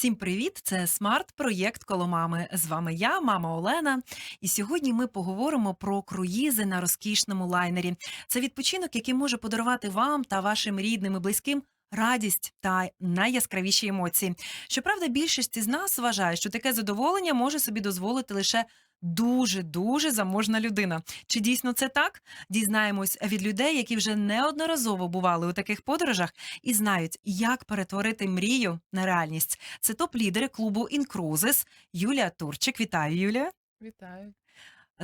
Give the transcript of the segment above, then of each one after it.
Всім привіт! Це смарт-проєкт коло мами. З вами я, мама Олена. І сьогодні ми поговоримо про круїзи на розкішному лайнері. Це відпочинок, який може подарувати вам та вашим рідним і близьким. Радість та найяскравіші емоції. Щоправда, більшість із нас вважає, що таке задоволення може собі дозволити лише дуже дуже заможна людина. Чи дійсно це так? Дізнаємось від людей, які вже неодноразово бували у таких подорожах і знають, як перетворити мрію на реальність. Це топ-лідери клубу Інкрузис Юлія Турчик. Вітаю, Юлія. Вітаю.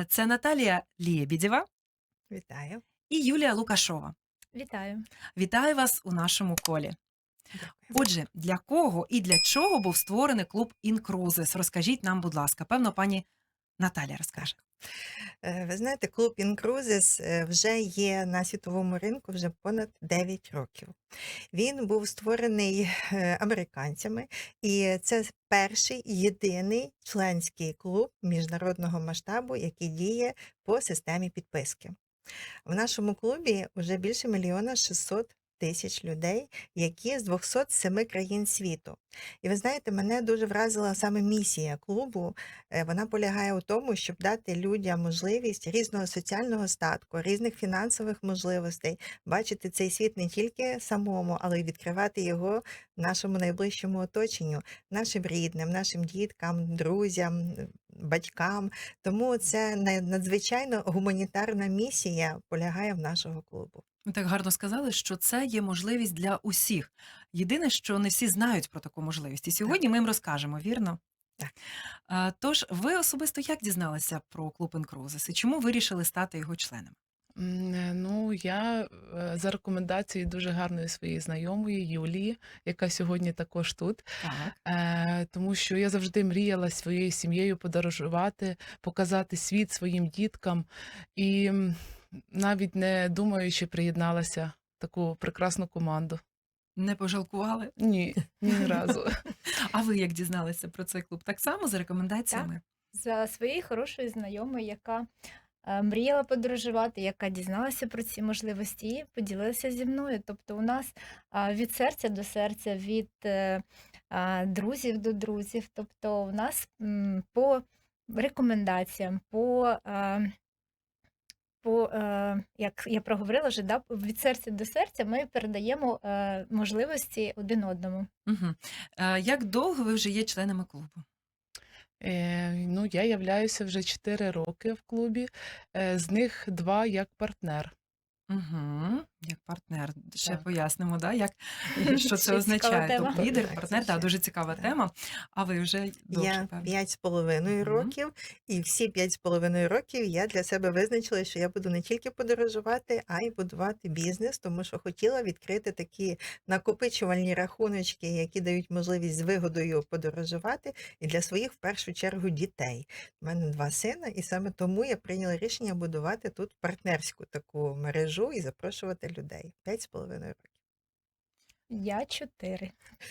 Це Наталія Лєбідєва Вітаю. і Юлія Лукашова. Вітаю. Вітаю вас у нашому колі. Отже, для кого і для чого був створений клуб Інкрузис? Розкажіть нам, будь ласка. Певно, пані Наталя розкаже. Е, Ви знаєте, клуб Incruises е, вже є на світовому ринку вже понад 9 років. Він був створений е, американцями, і це перший єдиний членський клуб міжнародного масштабу, який діє по системі підписки. В нашому клубі вже більше мільйона 600 тисяч людей, які з 207 країн світу. І ви знаєте, мене дуже вразила саме місія клубу. Е, Вона полягає у тому, щоб дати людям можливість різного соціального статку, різних фінансових можливостей, бачити цей світ не тільки самому, але й відкривати його нашому найближчому оточенню, нашим рідним, нашим діткам, друзям, батькам. Тому це на- надзвичайно гуманітарна місія полягає в нашого клубу. Ви так гарно сказали, що це є можливість для усіх. Єдине, що не всі знають про таку можливість. І сьогодні ми їм розкажемо, вірно? Так. Тож, ви особисто як дізналися про клуб Інкрузис і чому вирішили стати його членом? Е, Ну, я е, за рекомендацією дуже гарної своєї знайомої Юлії, яка сьогодні також тут. Так. Е, Тому що я завжди мріяла своєю сім'єю подорожувати, показати світ своїм діткам. І навіть не думаючи, приєдналася в таку прекрасну команду. Не пожалкували? Ні, ні разу. А ви як дізналися про цей клуб? Так само за рекомендаціями? За своєю хорошою знайомою, яка мріяла подорожувати, яка дізналася про ці можливості і поділилася зі мною. Тобто у нас від серця до серця, від е, друзів до друзів. Тобто у нас по рекомендаціям, по, е, по е, як я проговорила вже, да, від серця до серця ми передаємо е, можливості один одному. Угу. Е, як довго ви вже є членами клубу? Е, Ну, я являюся вже 4 роки в клубі, е, з них два як партнер. Угу. Як партнер. Ще Так. пояснимо, да? як, що це Ще цікава означає. тема. Тобто лідер, Так, партнер, да, дуже цікава так. тема. А ви вже довше, Я певно. п'ять з половиною Мгм. років, і всі п'ять з половиною років я для себе визначила, що я буду не тільки подорожувати, а й будувати бізнес, тому що хотіла відкрити такі накопичувальні рахуночки, які дають можливість з вигодою подорожувати, і для своїх в першу чергу дітей. У мене два сина, і саме тому я прийняла рішення будувати тут партнерську таку мережу і запрошувати людей. П'ять з половиною років. Я чотири.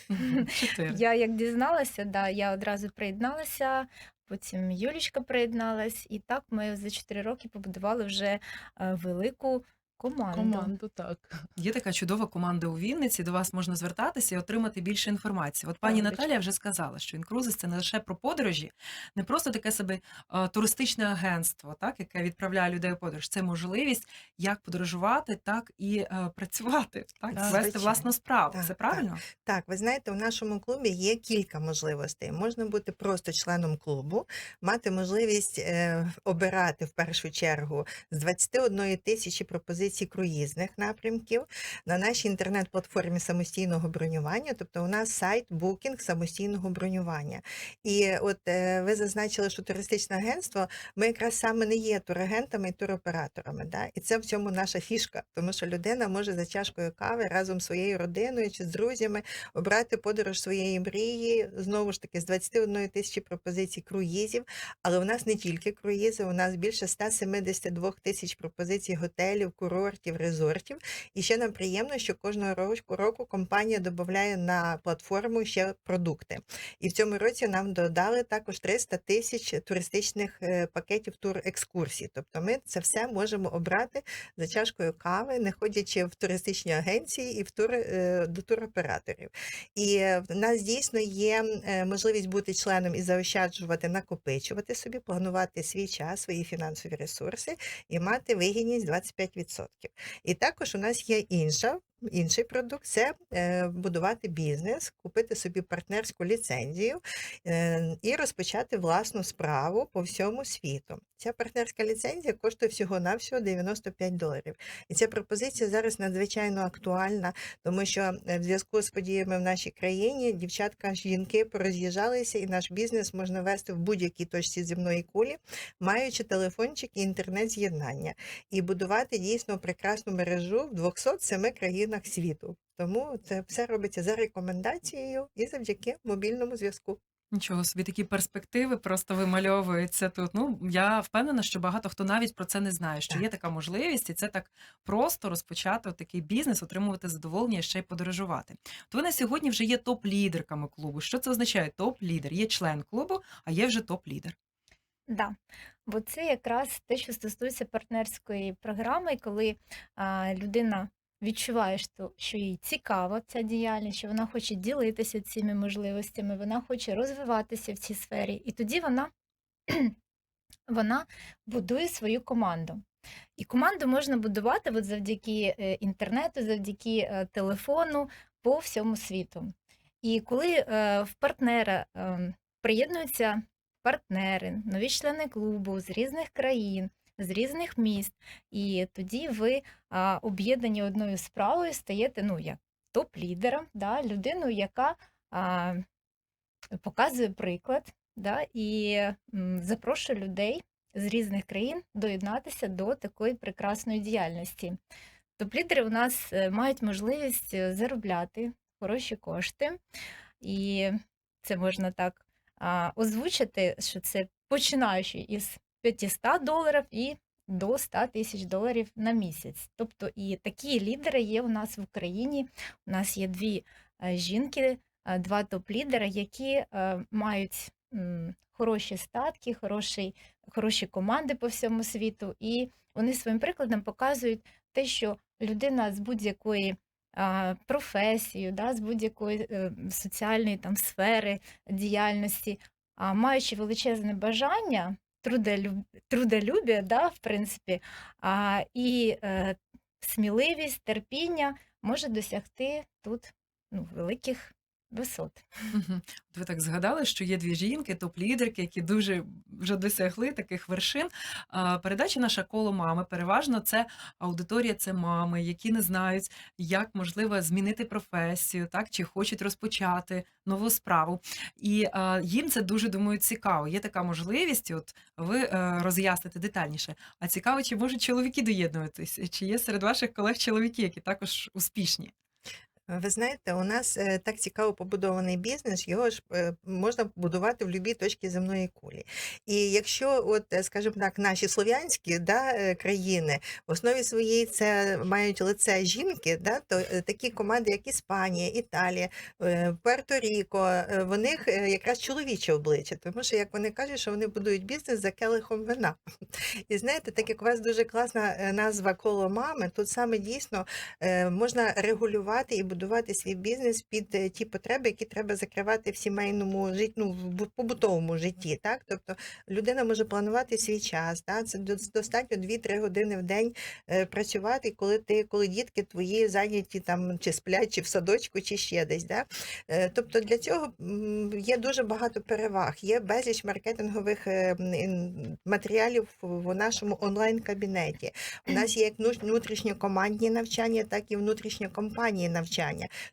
Я як дізналася, да, я одразу приєдналася, потім Юлічка приєдналась, і так ми за чотири роки побудували вже е, велику команду. Команду, так. Є така чудова команда у Вінниці, до вас можна звертатися і отримати більше інформації. От пані Так, Наталія вже сказала, що інкрузис це не лише про подорожі, не просто таке собі е, туристичне агентство, так, яке відправляє людей у подорож. Це можливість як подорожувати, так і е, працювати, так, Так, вести власну справу. Так, це так. правильно? Так, ви знаєте, у нашому клубі є кілька можливостей. Можна бути просто членом клубу, мати можливість е, обирати в першу чергу з 21 тисячі пропозицій круїзних напрямків на нашій інтернет-платформі самостійного бронювання. Тобто у нас сайт букінг самостійного бронювання. І от е, ви зазначили, що туристичне агентство, ми якраз саме не є турагентами і туроператорами. Да? І це в цьому наша фішка, тому що людина може за чашкою кави разом з своєю родиною чи з друзями обрати подорож своєї мрії, знову ж таки, з 21 тисячі пропозицій круїзів. Але у нас не тільки круїзи, у нас більше 172 тисяч пропозицій готелів, курортів, курортів, резортів. І ще нам приємно, що кожного року, компанія додає на платформу ще продукти. І в цьому році нам додали також 300 тисяч туристичних е, пакетів тур-екскурсій. Тобто ми це все можемо обрати за чашкою кави, не ходячи в туристичні агенції і в тур, е, до туроператорів. І в нас дійсно є е, можливість бути членом і заощаджувати, накопичувати собі, планувати свій час, свої фінансові ресурси і мати вигідність 25%. І також у нас є інша. Інший продукт це е, будувати бізнес, купити собі партнерську ліцензію е, і розпочати власну справу по всьому світу. Ця партнерська ліцензія коштує всього-навсього 95 доларів. І ця пропозиція зараз надзвичайно актуальна, тому що е, в зв'язку з подіями в нашій країні дівчатка, жінки пороз'їжджалися, і наш бізнес можна вести в будь-якій точці земної кулі, маючи телефончик і інтернет-з'єднання, і будувати дійсно прекрасну мережу в 207 країнах світу. Тому це все робиться за рекомендацією і завдяки мобільному зв'язку. Нічого собі такі перспективи просто вимальовуються тут. Ну я впевнена, що багато хто навіть про це не знає, що Так. є така можливість, і це так просто розпочати такий бізнес, отримувати задоволення і ще й подорожувати. То ви на сьогодні вже є топ-лідерками клубу. Що це означає? Топ-лідер. Є член клубу, а є вже топ-лідер. Да. Бо це якраз те, що стосується партнерської програми, коли а, людина відчуває, що, їй цікава ця діяльність, що вона хоче ділитися цими можливостями, вона хоче розвиватися в цій сфері, і тоді вона, вона будує свою команду. І команду можна будувати от завдяки е, інтернету, завдяки е, телефону по всьому світу. І коли е, в партнера е, приєднуються партнери, нові члени клубу з різних країн, з різних міст, і тоді ви об'єднані одною справою стаєте ну, як топ-лідером, да, людиною, яка а, показує приклад да, і запрошує людей з різних країн доєднатися до такої прекрасної діяльності. Топ-лідери у нас е, мають можливість е, заробляти хороші кошти, і це можна так озвучити, що це починаючи із 500 доларів і до 100 тисяч доларів на місяць. Тобто і такі лідери є у нас в Україні. У нас є дві е, жінки, е, два топ-лідери, які е, мають хороші статки, хороший, хороші команди по всьому світу, і вони своїм прикладом показують те, що людина з будь-якої професії, да, з будь-якої соціальної там сфери діяльності, маючи величезне бажання, труделюб, трудолюбія, да, в принципі, а, і е, сміливість, терпіння може досягти тут ну, великих висот. От Ви так згадали, що є дві жінки, топ-лідерки, які дуже вже досягли таких вершин. А, Передача наша коло мами. Переважно це аудиторія, це мами, які не знають, як можливо змінити професію, так чи хочуть розпочати нову справу. І а, їм це дуже думаю цікаво. Є така можливість. От ви е, роз'ясните детальніше. А цікаво, чи можуть чоловіки доєднуватись? Чи є серед ваших колег чоловіки, які також успішні? Ви знаєте, у нас е, так цікаво побудований бізнес, його ж е, можна будувати в будь-якій точці земної кулі. І якщо, от, е, скажімо так, наші слов'янські да, країни в основі своїй це мають лице жінки, да, то е, такі команди, як Іспанія, Італія, е, Пуерто-Ріко, е, в них якраз чоловіче обличчя, тому що, як вони кажуть, що вони будують бізнес за келихом вина. І знаєте, так як у вас дуже класна назва коло мами, тут саме дійсно можна регулювати і свій бізнес під е, ті потреби, які треба закривати в сімейному житті, ну, в побутовому житті. Так? Тобто людина може планувати свій час. Так? Це дос- достатньо 2-3 години в день е, працювати, коли ти, коли дітки твої зайняті там чи сплять, чи в садочку, чи ще десь. Да? Е, Тобто для цього є дуже багато переваг. Є безліч маркетингових матеріалів в нашому онлайн-кабінеті. У нас є як внутрішньокомандні навчання, так і внутрішньокомпанії навчання.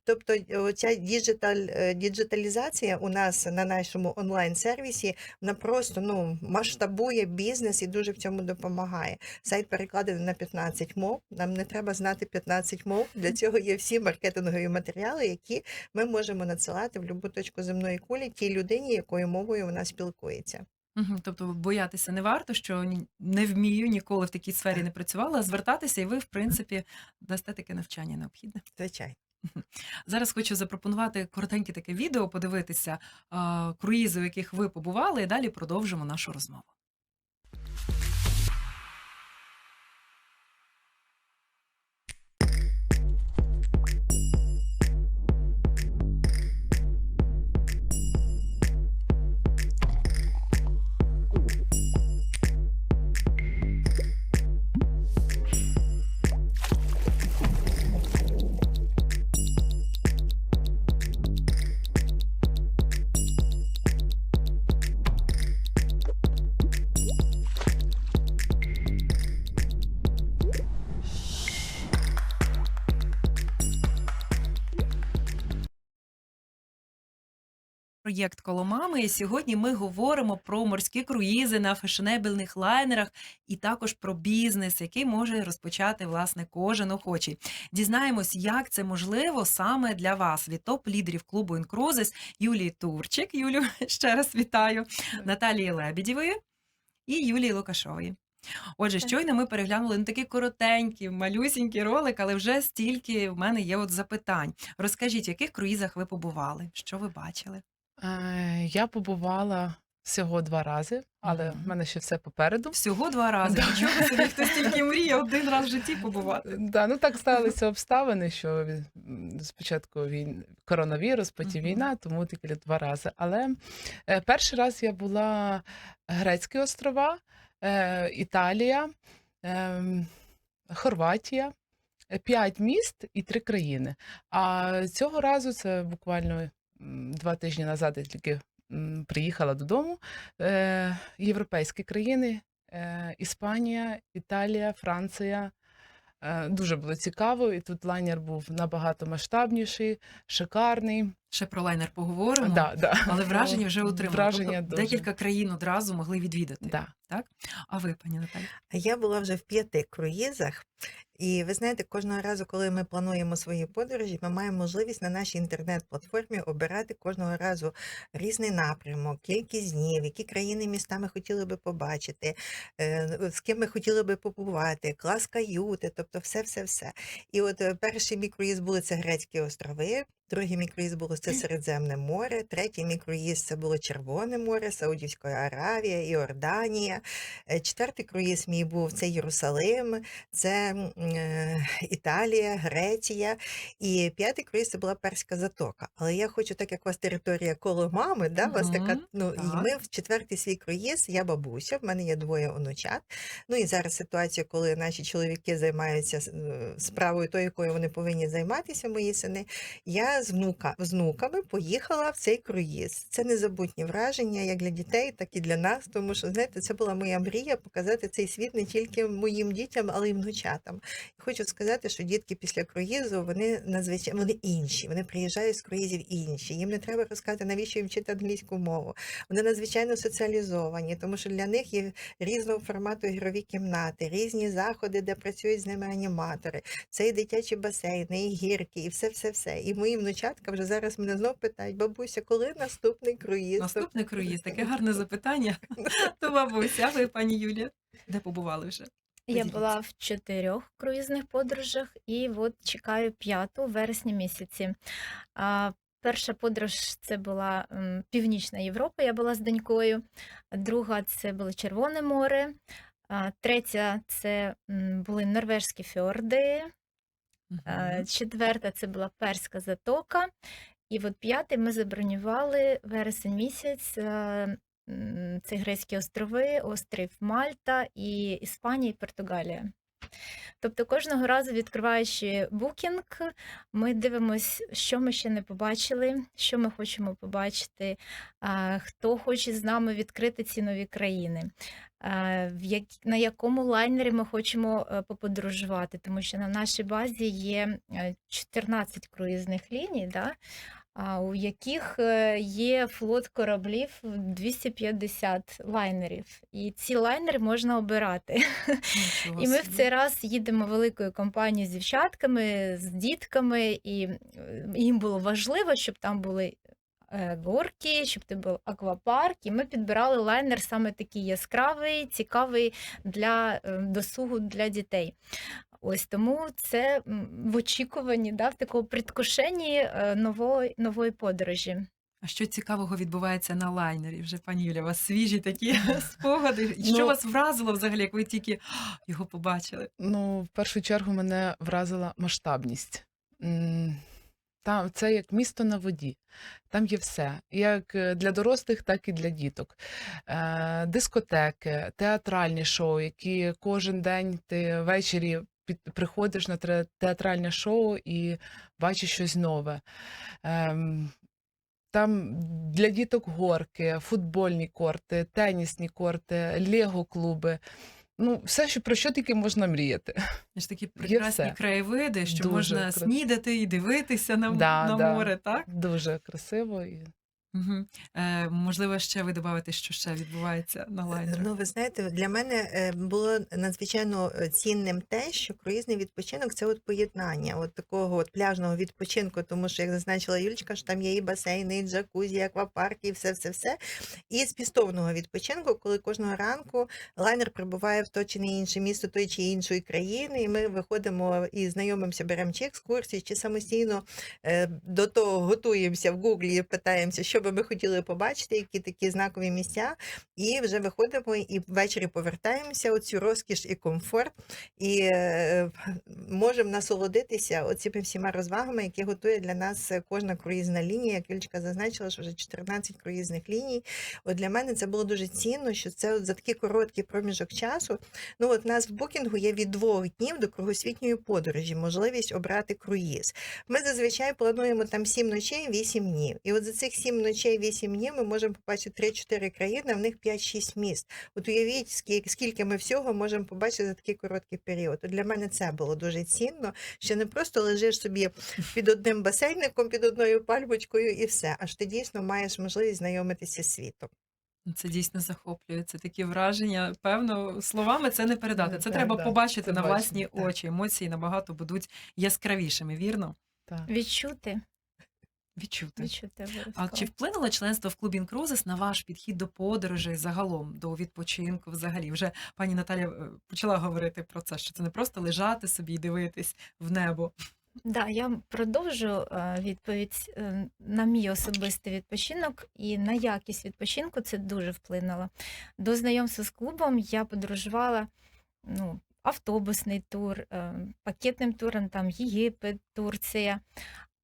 Тобто е, ця діджиталь, е, діджиталізація у нас на нашому онлайн-сервісі вона просто ну, масштабує бізнес і дуже в цьому допомагає. Сайт перекладений на 15 мов. Нам не треба знати 15 мов. Для цього є всі маркетингові матеріали, які ми можемо надсилати в будь-яку точку земної кулі тій людині, якою мовою вона спілкується. Мгм. Тобто боятися не варто, що не вмію, ніколи в такій сфері не працювала, а звертатися, і ви, в принципі, дасте таке навчання необхідне. Звичайно. Зараз хочу запропонувати коротеньке таке відео, подивитися круїзи, у яких ви побували, і далі продовжимо нашу розмову. Проєкт коло мами. І сьогодні ми говоримо про морські круїзи на фешенебельних лайнерах і також про бізнес, який може розпочати власне кожен охочий. Дізнаємось, як це можливо саме для вас від топ-лідерів клубу Інкрузис Юлії Турчик. Юлю ще раз вітаю, Наталії Лебедєвої і Юлії Лукашової. Отже, щойно ми переглянули ну, такий коротенький, малюсінький ролик, але вже стільки в мене є от запитань. Розкажіть, в яких круїзах ви побували? Що ви бачили? Е, Я побувала всього два рази, але в мене ще все попереду. Всього два рази. Да. Нічого собі, хтось тільки мріє один раз в житті побувати. Да, ну так сталися обставини, що спочатку він коронавірус, потім Мгм. війна, тому тільки два рази. Але е, перший раз я була Грецькі острова, е, Італія, ем, Хорватія, е, п'ять міст і три країни. А цього разу це буквально два тижні назад я тільки приїхала додому. Е, Європейські країни, е, Іспанія, Італія, Франція. Е, Дуже було цікаво, і тут лайнер був набагато масштабніший, шикарний. Ще про лайнер поговоримо. Да, да. Але враження вже отримали. Враження тобто дуже. декілька країн одразу могли відвідати. Да. Так? А ви, пані Наталі? Я була вже в п'яти круїзах, і ви знаєте, кожного разу, коли ми плануємо свої подорожі, ми маємо можливість на нашій інтернет-платформі обирати кожного разу різний напрямок, кількість днів, які країни міста ми хотіли би побачити, е, з ким ми хотіли би побувати, клас каюти, тобто все-все-все. І от е, перший мій круїз були це Грецькі острови. Другий мій круїз було це Середземне море, третій мій це було Червоне море, Саудівська Аравія, Іорданія. Е, Четвертий круїз мій був це Єрусалим, це е, Італія, Греція. І п'ятий круїз це була Перська затока. Але я хочу, так як у вас територія коло мами, да, у вас така, ну, і ми в четвертий свій круїз, я бабуся, в мене є двоє онучат. Ну і зараз ситуація, коли наші чоловіки займаються е, справою, тою, якою вони повинні займатися, мої сини. Я з внука з внуками поїхала в цей круїз. Це незабутні враження як для дітей, так і для нас. Тому що знаєте, це була моя мрія показати цей світ не тільки моїм дітям, але й внучатам. І хочу сказати, що дітки після круїзу вони надзвичайно вони інші. Вони приїжджають з круїзів інші. Їм не треба розказати, навіщо їм вчити англійську мову. Вони надзвичайно соціалізовані, тому що для них є різного формату ігрові кімнати, різні заходи, де працюють з ними аніматори. Це і дитячі басейни, і гірки, і все, все, все. І мої внучатка вже зараз мене знов питають: бабуся, коли наступний круїз? Наступний круїз, таке гарне запитання. То бабуся, ви, пані Юлія, де побували вже? Я була в чотирьох круїзних подорожах і от чекаю п'яту в вересні місяці. А, перша подорож це була Північна Європа, я була з донькою. Друга це було Червоне море. Третя це були норвежські фьорди. Мгм. Четверта це була Перська затока. І от п'ятий ми забронювали вересень місяць. е, Це Грецькі острови, острів Мальта, і Іспанія і Португалія. Тобто кожного разу, відкриваючи букінг, ми дивимося, що ми ще не побачили, що ми хочемо побачити, хто хоче з нами відкрити ці нові країни, на якому лайнері ми хочемо е, поподорожувати, тому що на нашій базі є е, 14 круїзних ліній, да? а, у яких е, є флот кораблів 250 лайнерів. І ці лайнери можна обирати. І ми в цей раз їдемо великою компанією з дівчатками, з дітками, і е, їм було важливо, щоб там були е, горки, щоб це був аквапарк. І ми підбирали лайнер саме такий яскравий, цікавий для е, досугу для дітей. Ось тому це в очікуванні, да, в такому предвкушенні е, нової, нової подорожі. А що цікавого відбувається на лайнері? Вже пані Юля, у вас свіжі такі спогади. І Що Ну- вас вразило взагалі, як ви тільки його побачили? Ну, в першу чергу мене вразила масштабність. Там це як місто на воді. Там є все, як е, для дорослих, так і для діток. Е, дискотеки, театральні шоу, які кожен день ти ввечері під, приходиш на театральне шоу і бачиш щось нове. Ем, там для діток горки, футбольні корти, тенісні корти, лего-клуби. Ну, все, що про що тільки можна мріяти. Ж такі прекрасні краєвиди, що Дуже можна крас- снідати і дивитися на, Да, на да. море, так? Дуже красиво і Угу. Е, можливо, ще ви добавите, що ще відбувається на лайнері. Ну, ви знаєте, для мене е, було надзвичайно е, цінним те, що круїзний відпочинок це от поєднання от такого от пляжного відпочинку, тому що, як зазначила Юлічка, що там є і басейни, і джакузі, і аквапарки, і все, все, все. І з пістовного відпочинку, коли кожного ранку лайнер прибуває в то чи не інше місто тої чи іншої країни, і ми виходимо і знайомимося, беремо чи екскурсії, чи самостійно е, до того готуємося в гуглі, питаємося, що би ми хотіли побачити, які такі знакові місця. І вже виходимо і ввечері повертаємося оцю розкіш і комфорт, і е, можемо насолодитися оцими всіма розвагами, які готує для нас кожна круїзна лінія. Як Юлічка зазначила, що вже 14 круїзних ліній. От для мене це було дуже цінно, що це от за такий короткий проміжок часу. Ну от нас в букінгу є від двох днів до кругосвітньої подорожі, можливість обрати круїз. Ми зазвичай плануємо там 7 ночей, 8 днів. І от за цих 7 ночей, 8 днів ми можемо побачити 3-4 країни, а в них 5-6 міст. От уявіть, скільки, скільки ми всього можемо побачити за такий короткий період. От для мене це було дуже цінно, що не просто лежиш собі під одним басейником, під одною пальмочкою і все. Аж ти дійсно маєш можливість знайомитися з світом. Це дійсно захоплює. Це такі враження. Певно, словами це не передати. Це Так, треба да, побачити це на власні так. очі. Емоції набагато будуть яскравішими, вірно? так. Відчути, Відчути. відчути А обов'язково. чи вплинуло членство в клубі Інкрузис на ваш підхід до подорожей загалом, до відпочинку взагалі? Вже пані Наталя е, почала говорити про це, що це не просто лежати собі і дивитись в небо. Да, я продовжу е, відповідь е, на мій особистий відпочинок і на якість відпочинку це дуже вплинуло. До знайомства з клубом я подорожувала ну, автобусний тур, е, пакетним туром, там Єгипет, Турція.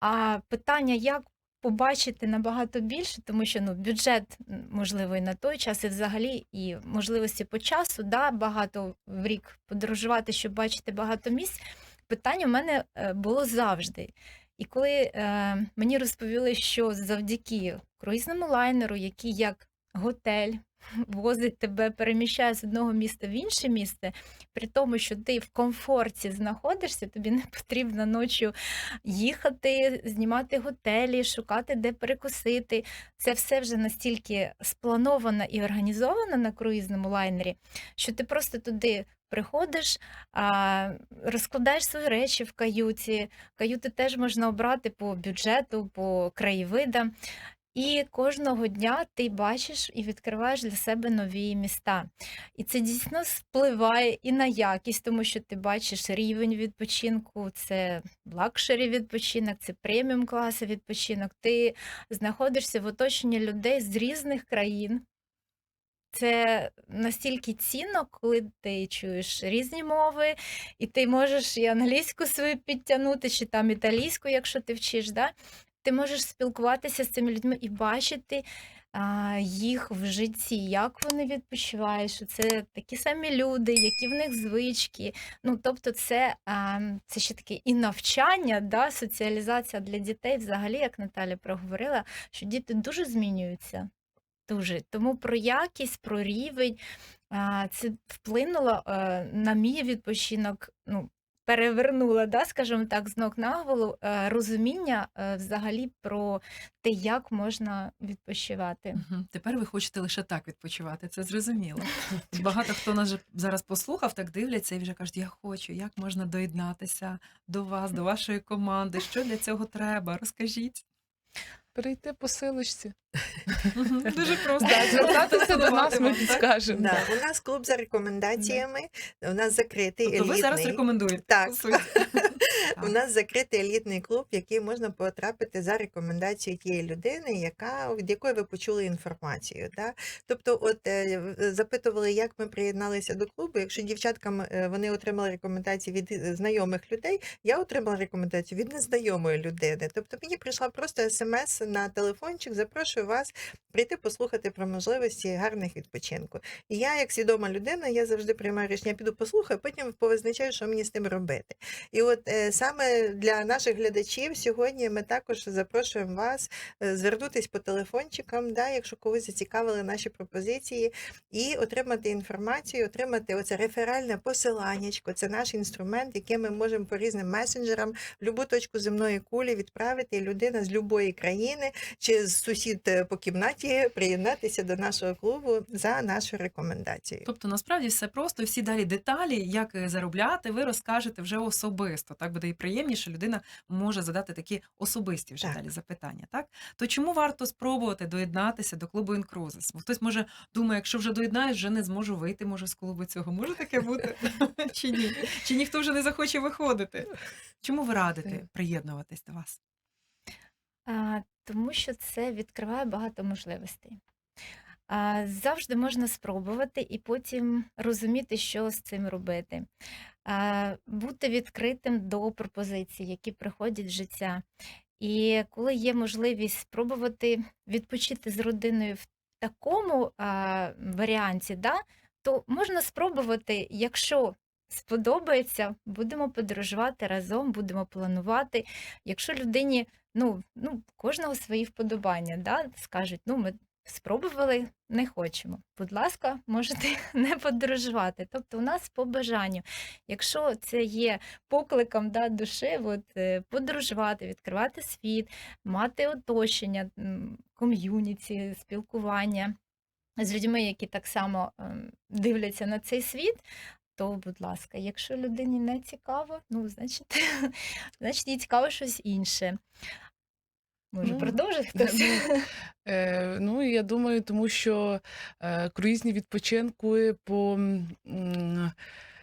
А питання, як побачити набагато більше, тому що ну, бюджет, м, можливо, і на той час, і взагалі, і можливості по часу, да, багато в рік подорожувати, щоб бачити багато місць. Питання в мене е, було завжди. І коли е, мені розповіли, що завдяки круїзному лайнеру, який як готель возить тебе, переміщає з одного міста в інше місце, при тому, що ти в комфорті знаходишся, тобі не потрібно ночі їхати, знімати готелі, шукати, де перекусити. Це все вже настільки сплановано і організовано на круїзному лайнері, що ти просто туди приходиш, розкладаєш свої речі в каюті. Каюти теж можна обрати по бюджету, по краєвидам. І кожного дня ти бачиш і відкриваєш для себе нові міста. І це дійсно впливає і на якість, тому що ти бачиш рівень відпочинку, це лакшері відпочинок, це преміум класи відпочинок. Ти знаходишся в оточенні людей з різних країн. Це настільки цінно, коли ти чуєш різні мови, і ти можеш і англійську свою підтягнути, чи там італійську, якщо ти вчиш. Да? Ти можеш спілкуватися з цими людьми і бачити а, їх в житті, як вони відпочивають, що це такі самі люди, які в них звички. Ну, тобто, це, а, це ще таке і навчання, да, соціалізація для дітей, взагалі, як Наталя проговорила, що діти дуже змінюються. Дуже. Тому про якість, про рівень це вплинуло е, на мій відпочинок. Ну, перевернула, да, скажімо так, з ног на голову е, розуміння е, взагалі про те, як можна відпочивати. Тепер ви хочете лише так відпочивати, це зрозуміло. Багато хто нас зараз послухав, так дивляться і вже кажуть, я хочу, як можна доєднатися до вас, до вашої команди, що для цього треба? Розкажіть. Перейти по силочці. Дуже просто. Звертатися до нас, ми підскажемо. Да, у нас клуб за рекомендаціями, у нас закритий Тобто ви зараз рекомендуєте. Так. У нас закритий елітний клуб, в який можна потрапити за рекомендацією тієї людини, яка від якої ви почули інформацію. Да? Тобто, от е, запитували, як ми приєдналися до клубу. Якщо дівчаткам е, вони отримали рекомендації від е, знайомих людей, я отримала рекомендацію від незнайомої людини. Тобто мені прийшла просто смс на телефончик, запрошую вас прийти послухати про можливості гарних відпочинку. І я, як свідома людина, я завжди приймаю рішення, піду послухаю, потім повизначаю, що мені з тим робити. І от е, саме для наших глядачів сьогодні ми також запрошуємо вас е, звернутись по телефончикам, да, якщо когось зацікавили наші пропозиції, і отримати інформацію, отримати оце реферальне посиланнячко. Це наш інструмент, який ми можемо по різним месенджерам в будь-яку точку земної кулі відправити, людина з будь-якої країни чи з сусід е, по кімнаті приєднатися до нашого клубу за нашою рекомендацією. Тобто насправді все просто, всі далі деталі, як е, заробляти, ви розкажете вже особисто. Так буде і приємніше, людина може задати такі особисті вже Так. далі запитання. Так то чому варто спробувати доєднатися до клубу Інкрузис? Бо хтось може думає, якщо вже доєднаюсь, вже не зможу вийти, може з клубу цього. Може таке бути чи ні? Чи ніхто вже не захоче виходити? Чому ви радите Е. приєднуватись до вас? А, тому що це відкриває багато можливостей. А, завжди можна спробувати і потім розуміти, що з цим робити. Бути відкритим до пропозицій, які приходять в життя. І коли є можливість спробувати відпочити з родиною в такому а, варіанті, да, то можна спробувати, якщо сподобається, будемо подорожувати разом, будемо планувати. Якщо людині ну, ну, кожного свої вподобання, да? скажуть, ну, ми спробували, не хочемо. Будь ласка, можете не подорожувати. Тобто у нас по бажанню. Якщо це є покликом да, душі, от, е, подорожувати, відкривати світ, мати оточення, ком'юніті, спілкування з людьми, які так само ем, дивляться на цей світ, то, будь ласка, якщо людині не цікаво, ну, значить, значить їй цікаво щось інше. Може, Ну, продовжить хтось? Е, ну, я думаю, тому що е, круїзні відпочинки по м,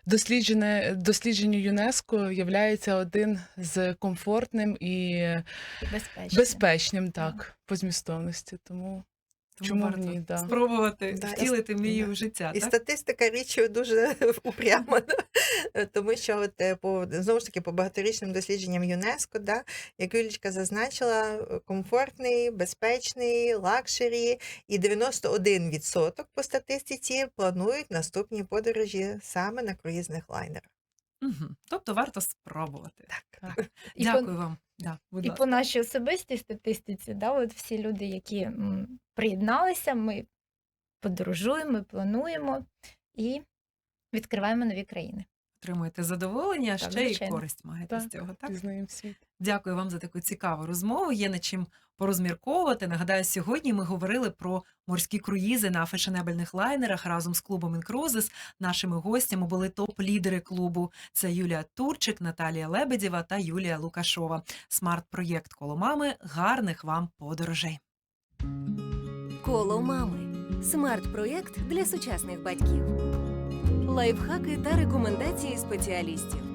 досліджене, дослідженню ЮНЕСКО являється один з комфортним і Безпечно. безпечним так, по змістовності. Тому Тому Чому варто ні, да. спробувати Да, і- втілити мрію да. в життя. І так? статистика річ дуже упряма, да? Тому що от, е, по знову ж таки по багаторічним дослідженням ЮНЕСКО, да, як Юлічка зазначила, комфортний, безпечний, лакшері, і 91% по статистиці планують наступні подорожі саме на круїзних лайнерах. Мгм. Тобто варто спробувати. так. І по- Дякую вам. Да, будь І ласка. по нашій особистій статистиці, да, от всі люди, які м, приєдналися, ми подорожуємо, плануємо і відкриваємо нові країни. Отримуєте задоволення, а Так, ще й звичайно. користь маєте з Так, цього. Так? пізнаємо світ. Дякую вам за таку цікаву розмову. Є над чим порозмірковувати. Нагадаю, сьогодні ми говорили про морські круїзи на фешенебельних лайнерах разом з клубом Інкрузис. Нашими гостями були топ-лідери клубу. Це Юлія Турчик, Наталія Лебедєва та Юлія Лукашова. Смарт-проєкт коло мами. Гарних вам подорожей. Коло мами смарт-проєкт для сучасних батьків. Лайфхаки та рекомендації спеціалістів.